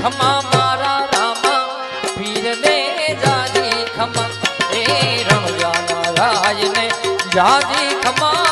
ખમા મારા રામા પીર દે જાજી ખમા. એ રણુજા મહારાજ ને જાજી ખમા.